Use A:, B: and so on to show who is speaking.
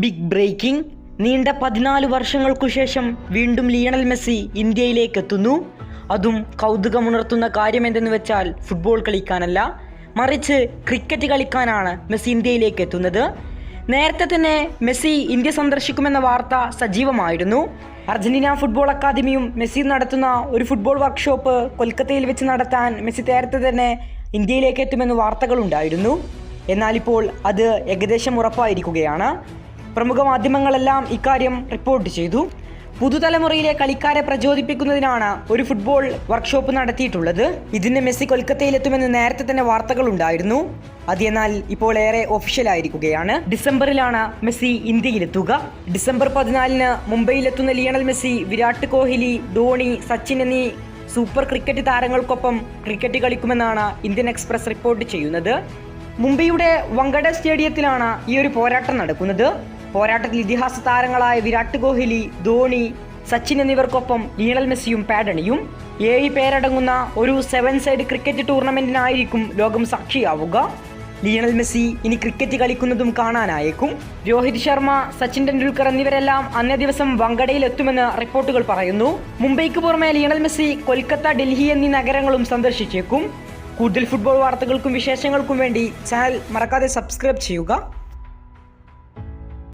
A: Big breaking നീണ്ട പതിനാല് വർഷങ്ങൾക്കു ശേഷം വീണ്ടും ലിയണൽ മെസ്സി ഇന്ത്യയിലേക്ക് എത്തുന്നു അതും കൗതുകമുണർത്തുന്ന കാര്യം എന്തെന്ന് വെച്ചാൽ ഫുട്ബോൾ കളിക്കാനല്ല മറിച്ച് ക്രിക്കറ്റ് കളിക്കാനാണ് മെസ്സി ഇന്ത്യയിലേക്ക് എത്തുന്നത് നേരത്തെ തന്നെ മെസ്സി ഇന്ത്യ സന്ദർശിക്കുമെന്ന വാർത്ത സജീവമായിരുന്നു. അർജന്റീന ഫുട്ബോൾ അക്കാദമിയും മെസ്സി നടത്തുന്ന ഒരു ഫുട്ബോൾ വർക്ക്ഷോപ്പ് കൊൽക്കത്തയിൽ വെച്ച് നടത്താൻ മെസ്സി നേരത്തെ തന്നെ ഇന്ത്യയിലേക്ക് എത്തുമെന്ന് വാർത്തകളുണ്ടായിരുന്നു എന്നാലിപ്പോൾ അത് ഏകദേശം ഉറപ്പായിരിക്കുകയാണ്. പ്രമുഖ മാധ്യമങ്ങളെല്ലാം ഇക്കാര്യം റിപ്പോർട്ട് ചെയ്തു. പുതുതലമുറയിലെ കളിക്കാരെ പ്രചോദിപ്പിക്കുന്നതിനാണ് ഒരു ഫുട്ബോൾ വർക്ക്ഷോപ്പ് നടത്തിയിട്ടുള്ളത്. ഇതിന് മെസ്സി കൊൽക്കത്തയിലെത്തുമെന്ന് നേരത്തെ തന്നെ വാർത്തകൾ ഉണ്ടായിരുന്നു അത് എന്നാൽ ഇപ്പോൾ ഏറെ ഒഫീഷ്യൽ ആയിരിക്കുകയാണ്. ഡിസംബറിലാണ് മെസ്സി ഇന്ത്യയിലെത്തുക. ഡിസംബർ പതിനാലിന് മുംബൈയിലെത്തുന്ന ലിയണൽ മെസ്സി വിരാട് കോഹ്ലി ധോണി സച്ചിൻ എന്നീ സൂപ്പർ ക്രിക്കറ്റ് താരങ്ങൾക്കൊപ്പം ക്രിക്കറ്റ് കളിക്കുമെന്നാണ് ഇന്ത്യൻ എക്സ്പ്രസ് റിപ്പോർട്ട് ചെയ്യുന്നത്. മുംബൈയുടെ വങ്കട സ്റ്റേഡിയത്തിലാണ് ഈ ഒരു പോരാട്ടം നടക്കുന്നത്. പോരാട്ടത്തിൽ ഇതിഹാസ താരങ്ങളായ വിരാട് കോഹ്ലി ധോണി സച്ചിൻ എന്നിവർക്കൊപ്പം ലീണൽ മെസ്സിയും പാഡണിയും. ഏഴ് പേരടങ്ങുന്ന ഒരു സെവൻ സൈഡ് ക്രിക്കറ്റ് ടൂർണമെന്റിനായിരിക്കും ലോകം സാക്ഷിയാവുക. ലിയണൽ മെസ്സി ഇനി ക്രിക്കറ്റ് കളിക്കുന്നതും കാണാനായേക്കും. രോഹിത് ശർമ്മ സച്ചിൻ ടെണ്ടുൽക്കർ എന്നിവരെല്ലാം അന്നേ ദിവസം വങ്കടയിൽ എത്തുമെന്ന് റിപ്പോർട്ടുകൾ പറയുന്നു. മുംബൈക്ക് പുറമെ ലിയണൽ മെസ്സി കൊൽക്കത്ത ഡൽഹി എന്നീ നഗരങ്ങളും സന്ദർശിച്ചേക്കും. കൂടുതൽ ഫുട്ബോൾ വാർത്തകൾക്കും വിശേഷങ്ങൾക്കും വേണ്ടി ചാനൽ മറക്കാതെ സബ്സ്ക്രൈബ് ചെയ്യുക.